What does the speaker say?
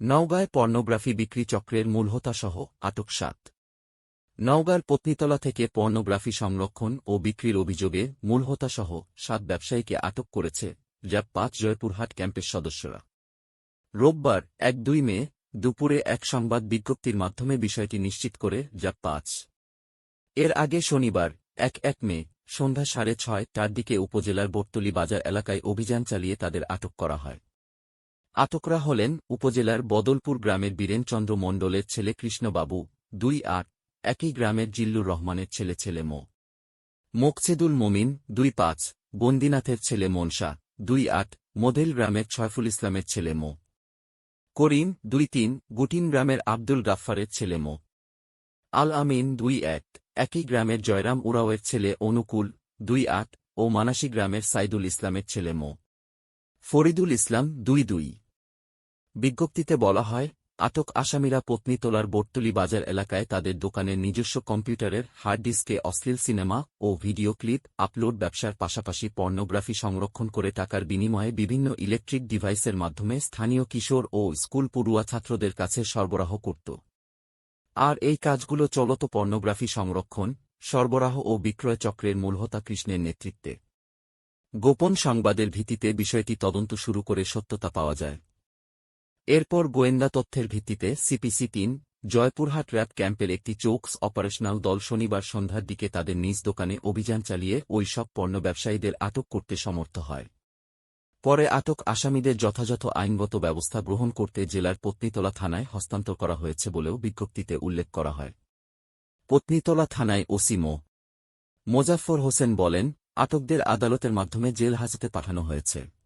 নওগাঁয় pornography বিক্রি চক্রের মূলহোতাসহ আটক সাত। নওগাঁর পত্নীতলা থেকে পর্নোগ্রাফি সংরক্ষণ ও বিক্রির অভিযোগে মূলহোতাসহ সাত ব্যবসায়ীকে আটক করেছে র্যাব পাঁচ জয়পুরহাট ক্যাম্পের সদস্যরা। রোববার, এক দুই মে, দুপুরে এক সংবাদ বিজ্ঞপ্তির মাধ্যমে বিষয়টি নিশ্চিত করে র্যাব পাঁচ। এর আগে শনিবার, এক এক মে, সন্ধ্যা সাড়ে ছয় টার দিকে উপজেলার বটতলি বাজার এলাকায় অভিযান চালিয়ে তাদের আটক করা হয়। আটকরা হলেন উপজেলার বদলপুর গ্রামের বীরেনচন্দ্র মণ্ডলের ছেলে কৃষ্ণবাবু, দুই আট, একই গ্রামের জিল্লুর রহমানের ছেলে ছেলে মো। মোকছেদুল মমিন, দুই পাঁচ, বন্দিনাথের ছেলে মনসা, দুই আট মোদেল গ্রামের ছয়ফুল ইসলামের ছেলে মো। করিম, দুই তিন, গুটিন গ্রামের আব্দুল গাফফারের ছেলে মো। আল আমিন, দুই এক, একই গ্রামের জয়রাম উরাওয়ের ছেলে অনুকূল, দুই আট, ও মানাসী গ্রামের সাইদুল ইসলামের ছেলে মো। ফরিদুল ইসলাম, দুই দুই। বিজ্ঞপ্তিতে বলা হয়, আটক আসামিরা পত্নীতলার বটতলি বাজার এলাকায় তাদের দোকানের নিজস্ব কম্পিউটারের হার্ড ডিস্কে অশ্লীল সিনেমা ও ভিডিও ক্লিপ আপলোড ব্যবসার পাশাপাশি পর্নোগ্রাফি সংরক্ষণ করে টাকার বিনিময়ে বিভিন্ন ইলেকট্রিক ডিভাইসের মাধ্যমে স্থানীয় কিশোর ও স্কুল পড়ুয়া ছাত্রদের কাছে সরবরাহ করত। আর এই কাজগুলো চলত পর্নোগ্রাফি সংরক্ষণ, সরবরাহ ও বিক্রয় চক্রের মূলহতা কৃষ্ণের নেতৃত্বে। গোপন সংবাদের ভিত্তিতে বিষয়টি তদন্ত শুরু করে সত্যতা পাওয়া যায়। এরপর গোয়েন্দা তথ্যের ভিত্তিতে সিপিসি তিন, জয়পুরহাট র্যাব ক্যাম্পের একটি চোকস অপারেশনাল দল শনিবার সন্ধ্যার দিকে তাদের নিজ দোকানে অভিযান চালিয়ে ওই সব পণ্য ব্যবসায়ীদের আটক করতে সমর্থ হয়। পরে আটক আসামিদের যথাযথ আইনগত ব্যবস্থা গ্রহণ করতে জেলার পত্নীতলা থানায় হস্তান্তর করা হয়েছে বলেও বিজ্ঞপ্তিতে উল্লেখ করা হয়। পত্নীতলা থানায় ওসি মো. মোজাফর হোসেন বলেন, আটকদের আদালতের মাধ্যমে জেল হাজতে পাঠানো হয়েছে।